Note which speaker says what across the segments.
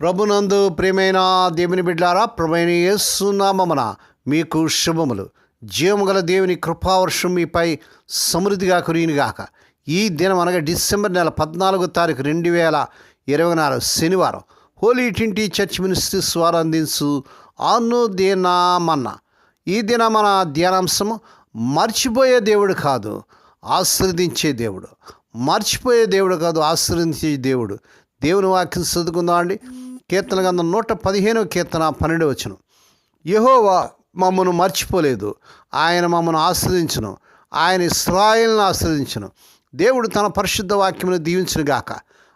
Speaker 1: ప్రభునందు ప్రియమైన దేవుని బిడ్డారా ప్రభైన యేసునామమున మీకు శుభములు. జీవము గల దేవుని కృపావర్షం మీపై సమృద్ధిగా కురియునిగాక. ఈ దినం అనగా డిసెంబర్ నెల పద్నాలుగో తారీఖు రెండు వేల ఇరవై నాలుగు శనివారం. హోలీ టింటి చర్చ్ మినిస్ట్రీస్ వారు అందించు అనుదినామన్న. ఈ దిన మన ధ్యానాంశము మర్చిపోయే దేవుడు కాదు ఆశ్రదించే దేవుడు. మర్చిపోయే దేవుడు కాదు ఆశ్రదించే దేవుడు. దేవుని వాక్యం చదువుకుందాం అండి కీర్తన గంధం నూట పదిహేనవ కీర్తన పన్నెండు వచ్చును యహోవా మమ్మను మర్చిపోలేదు. ఆయన మమ్మను ఆశ్రదించును. ఆయన ఇస్రాయిల్ని ఆశ్రదించును. దేవుడు తన పరిశుద్ధ వాక్యమును దీవించును గాక.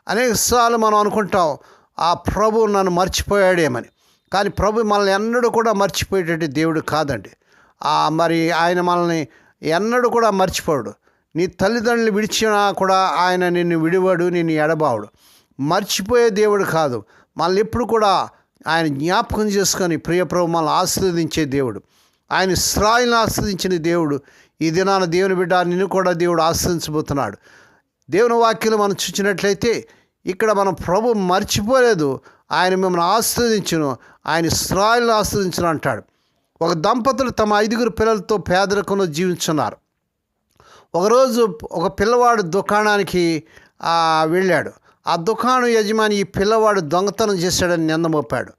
Speaker 1: అనేకసార్లు మనం అనుకుంటాం ఆ ప్రభు నన్ను మర్చిపోయాడేమని. కానీ ప్రభు మనల్ని ఎన్నడూ కూడా మర్చిపోయేటట్టు దేవుడు కాదండి. మరి ఆయన మనల్ని ఎన్నడూ కూడా మర్చిపోడు. నీ తల్లిదండ్రులు విడిచినా కూడా ఆయన నిన్ను విడివాడు నిన్ను ఎడబావుడు. మర్చిపోయే దేవుడు కాదు. మనల్ని ఎప్పుడు కూడా ఆయన జ్ఞాపకం చేసుకొని ప్రియప్రభు మనల్ని ఆశీర్వదించే దేవుడు. ఆయన ఇస్రాయిల్ని ఆశ్రదించిన దేవుడు. ఈ దినాన దేవుని బిడ్డ నిన్ను కూడా దేవుడు ఆశ్రదించబోతున్నాడు దేవుని వాక్యం మనం చూసినట్లయితే ఇక్కడ మనం ప్రభు మర్చిపోలేదు. ఆయన మిమ్మల్ని ఆశ్రదించును ఆయన ఇస్రాయిల్ని ఆశ్రదించును అంటాడు. ఒక దంపతులు తమ ఐదుగురు పిల్లలతో పేదరికంలో జీవించున్నారు. ఒకరోజు ఒక పిల్లవాడు దుకాణానికి వెళ్ళాడు. ఆ దుకాణం యజమాని ఈ పిల్లవాడు దొంగతనం చేశాడని నిందమోపాడు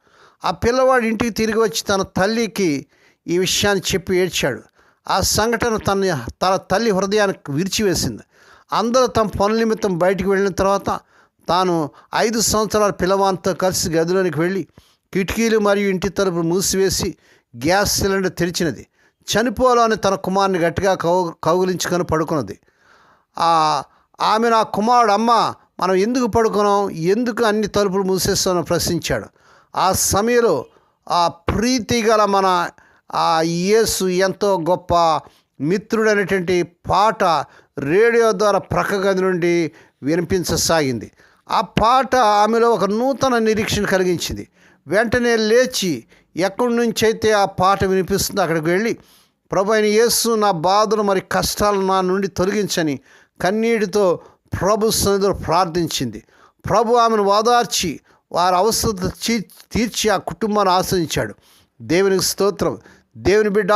Speaker 1: ఆ పిల్లవాడు ఇంటికి తిరిగి వచ్చి తన తల్లికి ఈ విషయాన్ని చెప్పి ఏడ్చాడు. ఆ సంఘటన తన తన తల్లి హృదయానికి విరిచివేసింది. అందరూ తమ పనుల నిమిత్తం బయటికి వెళ్ళిన తర్వాత తాను ఐదు సంవత్సరాల పిల్లవానితో కలిసి గదిలోనికి వెళ్ళి కిటికీలు మరియు ఇంటి తలుపు మూసివేసి గ్యాస్ సిలిండర్ తెరిచినది. చనిపోవాలని తన కుమారుని గట్టిగా కౌ కౌగులించుకొని పడుకున్నది. ఆమె నా కుమారుడు అమ్మ మనం ఎందుకు పడుకున్నాం? ఎందుకు అన్ని తలుపులు మూసేస్తామని ప్రశ్నించాడు. ఆ సమయంలో ఆ ప్రీతి గల మన ఆ యేసు ఎంతో గొప్ప మిత్రుడైనటువంటి పాట రేడియో ద్వారా ప్రక్క గది నుండి వినిపించసాగింది. ఆ పాట ఆమెలో ఒక నూతన నిరీక్షణ కలిగించింది. వెంటనే లేచి ఎక్కడి నుంచి అయితే ఆ పాట వినిపిస్తుందో అక్కడికి వెళ్ళి ప్రభు అయిన యేసు నా బాధలు మరి కష్టాలు నా నుండి తొలగించని కన్నీటితో ప్రభు సన్నిధిలో ప్రార్థించింది. ప్రభు ఆమెను ఓదార్చి వారి అవసరత తీర్చి ఆ కుటుంబాన్ని ఆశ్రయించాడు దేవునికి స్తోత్రం. దేవుని బిడ్డ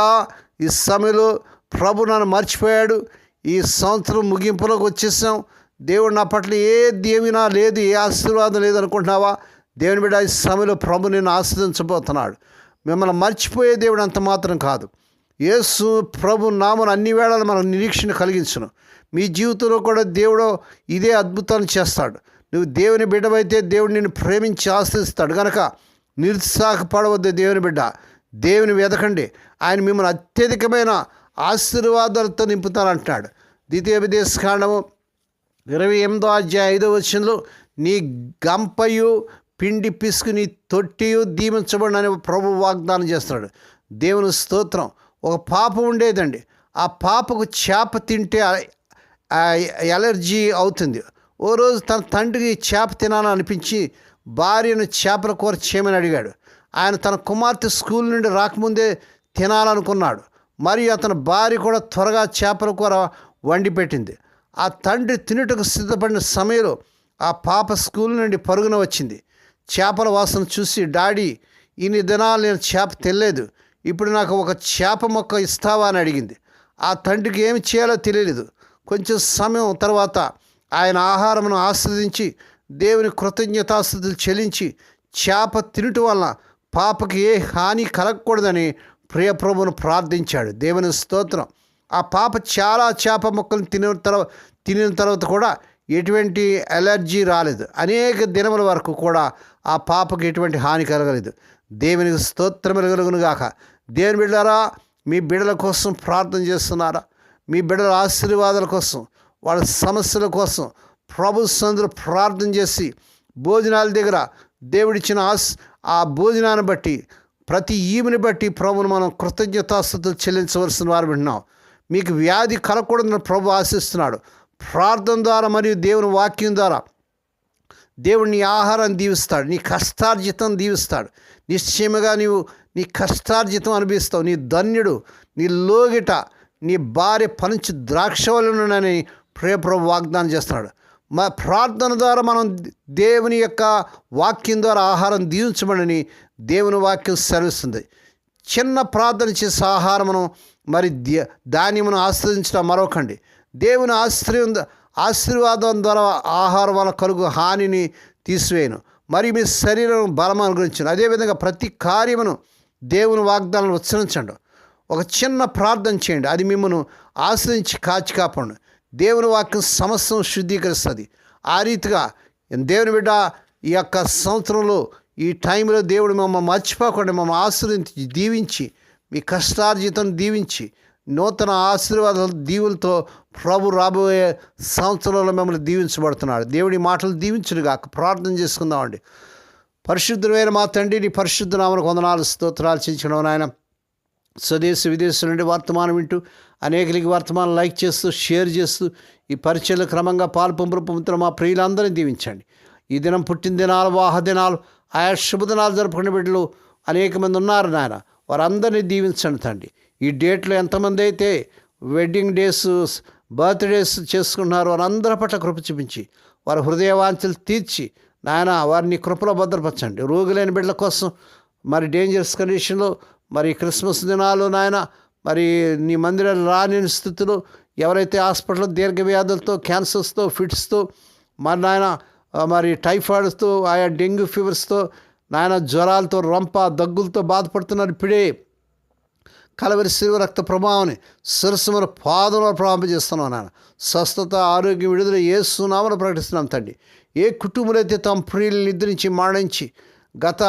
Speaker 1: ఈ సమయంలో ప్రభు నన్ను మర్చిపోయాడు. ఈ సంవత్సరం ముగింపులోకి వచ్చేసాం. దేవుడు నా పట్ల ఏ దేవినా లేదు ఏ ఆశీర్వాదం లేదు అనుకుంటున్నావా దేవుని బిడ్డ ఈ సమయంలో ప్రభు నిన్ను ఆశ్రదించబోతున్నాడు మిమ్మల్ని మర్చిపోయే దేవుడు అంత మాత్రం కాదు. యేసు ప్రభు నామను అన్ని వేళలు మనం నిరీక్షణ కలిగించును. మీ జీవితంలో కూడా దేవుడు ఇదే అద్భుతాన్ని చేస్తాడు. నువ్వు దేవుని బిడ్డవైతే దేవుడు నిన్ను ప్రేమించి ఆశ్రయిస్తాడు కనుక నిరుత్సాహపడవద్దు దేవుని బిడ్డ. దేవుని వెదకండి. ఆయన మిమ్మల్ని అత్యధికమైన ఆశీర్వాదాలతో నింపుతానంటున్నాడు. ద్వితీయోపదేశ కాండము ఇరవై ఎనిమిదో అధ్యాయ ఐదో వచనంలో నీ గంపయు పిండి పిసుకు నీ తొట్టియు దీవించబడినని ప్రభు వాగ్దానం చేస్తాడు దేవుని స్తోత్రం. ఒక పాప ఉండేదండి. ఆ పాపకు చేప తింటే ఎలర్జీ అవుతుంది. ఓ రోజు తన తండ్రికి చేప తినాలని అనిపించి భార్యను చేపల కూర చేయమని అడిగాడు. ఆయన తన కుమార్తె స్కూల్ నుండి రాకముందే తినాలనుకున్నాడు. మరియు అతని భార్య కూడా త్వరగా చేపల కూర వండి పెట్టింది. ఆ తండ్రి తినుటకు సిద్ధపడిన సమయంలో ఆ పాప స్కూల్ నుండి పరుగున వచ్చింది. చేపల వాసన చూసి డాడీ ఇన్ని దినాలు నేను చేప తినలేదు. ఇప్పుడు నాకు ఒక చేప మొక్క ఇస్తావా అని అడిగింది. ఆ తండ్రికి ఏమి చేయాలో తెలియలేదు. కొంచెం సమయం తర్వాత ఆయన ఆహారమును ఆస్వాదించి దేవుని కృతజ్ఞతాస్థుతులు చెల్లించి చేప తినటం వలన పాపకి ఏ హాని కలగకూడదని ప్రియప్రభును ప్రార్థించాడు. దేవుని స్తోత్రం. ఆ పాప చాలా చేప మొక్కలు తినిన తర్వాత తినిన తర్వాత కూడా ఎటువంటి ఎలర్జీ రాలేదు. అనేక దినముల వరకు కూడా ఆ పాపకు ఎటువంటి హాని కలగలేదు. దేవునికి స్తోత్రములు గాక. దేవుని బిడ్డారా మీ బిడ్డల కోసం ప్రార్థన చేస్తున్నారా? మీ బిడ్డల ఆశీర్వాదాల కోసం వాళ్ళ సమస్యల కోసం ప్రభు సందులో ప్రార్థన చేసి భోజనాల దగ్గర దేవుడిచ్చిన ఆస్ ఆ భోజనాన్ని బట్టి ప్రతి ఈమెని బట్టి ప్రభును మనం కృతజ్ఞతాస్థుతులు చెల్లించవలసిన వారు వింటున్నాం. మీకు వ్యాధి కలగకూడదని ప్రభు ఆశిస్తున్నాడు. ప్రార్థన ద్వారా మరియు దేవుని వాక్యం ద్వారా దేవుడు నీ ఆహారం దీవిస్తాడు నీ కష్టార్జితం దీవిస్తాడు. నిశ్చయముగా నీవు నీ కష్టార్జితం అనిపిస్తావు నీ ధన్యుడు నీ లోగిట నీ భార్య పంచి ద్రాక్షవలనని ప్రేప్రభు వాగ్దానం చేస్తున్నాడు. మా ప్రార్థన ద్వారా మనం దేవుని యొక్క వాక్యం ద్వారా ఆహారం దీవించమని దేవుని వాక్యం సెలవిస్తుంది. చిన్న ప్రార్థన చేసే ఆహారమును మరి ధ్య- ధాన్యమును ఆశ్రయించడం మరొకండి. దేవుని ఆశ్రయం ఆశీర్వాదం ద్వారా ఆహారం వల్ల కలుగు హానిని తీసివేయను. మరి మీ శరీరం బలం అనుగ్రహించను. అదేవిధంగా ప్రతి కార్యమును దేవుని వాగ్దానాలను ఉత్సరించండి ఒక చిన్న ప్రార్థన చేయండి. అది మిమ్మల్ని ఆశ్రయించి కాచి కాపాడు. దేవుని వాక్యం సమస్తం శుద్ధీకరిస్తుంది. ఆ రీతిగా దేవుని బిడ్డ ఈ యొక్క సంవత్సరంలో ఈ టైంలో దేవుడు మమ్మల్ని మర్చిపోకుండా మమ్మల్ని ఆశ్రయించి దీవించి మీ కష్టార్జితం దీవించి నూతన ఆశీర్వాద దీవులతో ప్రభు రాబోయే సంవత్సరంలో మిమ్మల్ని దీవించబడుతున్నాడు. దేవుడి మాటలు దీవించుడుగాక ప్రార్థన చేసుకుందామండి. పరిశుద్ధమైన మా తండ్రి నీ పరిశుద్ధ నామను వందనాలు స్తోత్రాలు చేయించడం నాయన. స్వదేశ విదేశాల నుండి వర్తమానం వింటూ అనేకలకి వర్తమానం లైక్ చేస్తూ షేర్ చేస్తూ ఈ పరిచయలు క్రమంగా పాల్పంపులు పంపుతున్న మా ప్రియులందరినీ దీవించండి. ఈ దినం పుట్టిన దినాలు వాహ దినాలు ఆయా శుభదినాలు జరుపుకునే బిడ్డలు అనేక మంది ఉన్నారు నాయన. వారందరినీ దీవించండి తండ్రి. ఈ డేట్లో ఎంతమంది అయితే వెడ్డింగ్ డేస్ బర్త్డేస్ చేసుకున్నారో అందరి పట్ల కృప చూపించి వారి హృదయవాంఛలు తీర్చి నాయన వారిని కృపలో భద్రపరచండి. రోగులైన బిడ్డల కోసం మరి డేంజరస్ కండిషన్లో మరి క్రిస్మస్ దినాలు నాయన మరి నీ మందిరాలు రాని స్థితిలో ఎవరైతే హాస్పిటల్లో దీర్ఘ వ్యాధులతో క్యాన్సర్స్తో ఫిట్స్తో మరి నాయన మరి టైఫాయిడ్స్తో ఆయా డెంగ్యూ ఫీవర్స్తో నాయన జ్వరాలతో రొంప దగ్గులతో బాధపడుతున్నారు ఇప్పుడే. కలవరి శివ రక్త ప్రభావాన్ని సరస్సుమల పాదంలో ప్రారంభిస్తున్నాం చేస్తున్నాం నాన్న స్వస్థత ఆరోగ్యం విడుదల ఏ సునామను ప్రకటిస్తున్నాం తండ్రి. ఏ కుటుంబంలో అయితే తమ ప్రియులు నిద్రించి మాడించి గత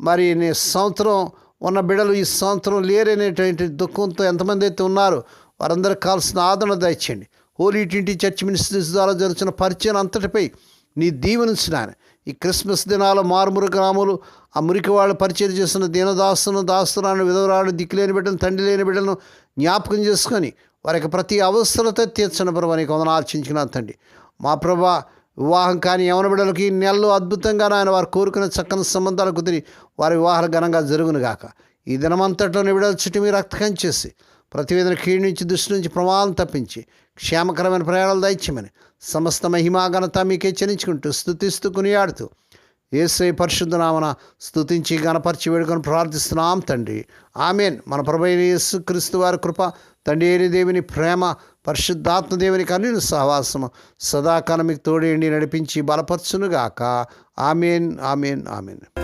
Speaker 1: మరి నీ సంవత్సరం ఉన్న బిడలు ఈ సంవత్సరం లేరనేటువంటి దుఃఖంతో ఎంతమంది అయితే ఉన్నారో వారందరికి కావాల్సిన ఆదరణ దయచేయండి. హోలీ టింటి చర్చ్ మినిస్ట్రీస్ ద్వారా జరుగుతున్న పరిచయం అంతటిపై నీ దీవెనించినాను ఈ క్రిస్మస్ దినాలు మారుమూరు గ్రాములు ఆ మురికి వాళ్ళు పరిచయం చేస్తున్న దీనదాస్తును దాస్తురాను విధవరాలు దిక్కులేని బిడ్డను తండ్రి లేని బిడ్డను జ్ఞాపకం చేసుకొని వారికి ప్రతి అవసరత తీర్చిన ప్రభు నీకు వందన ఆర్చించిన తండ్రి. మా ప్రభా వివాహం కాని యవన బిడ్డలకి ఈ నెలలో అద్భుతంగా నాయన వారు కోరుకునే చక్కని సంబంధాలు కుదిరి వారి వివాహాలు ఘనంగా జరుగును గాక. ఈ దినమంతట్లో బిడ్డల చుట్టూ మీరు రక్తకం చేసి ప్రతివేదన కీడు నుంచి దృష్టి నుంచి ప్రమాదం తప్పించి క్షేమకరమైన ప్రయాణాలు దయచేయమని సమస్త మహిమాఘనత మీకే చెల్లించుకుంటూ స్థుతిస్తూ కొనియాడుతూ ఏసై పరిశుద్ధనామన స్థుతించి స్తుతించి గణపరిచి వేడుకొని ప్రార్థిస్తున్నాం తండ్రి. ఆమెన్. మన ప్రభైన యేసు క్రీస్తు వారి కృప తండ్రి అయిన దేవుని ప్రేమ పరిశుద్ధాత్మ దేవుని కన్నుని సహవాసము సదాకాలం మీకు తోడేండి నడిపించి బలపరచునుగాక. Amen amen amen.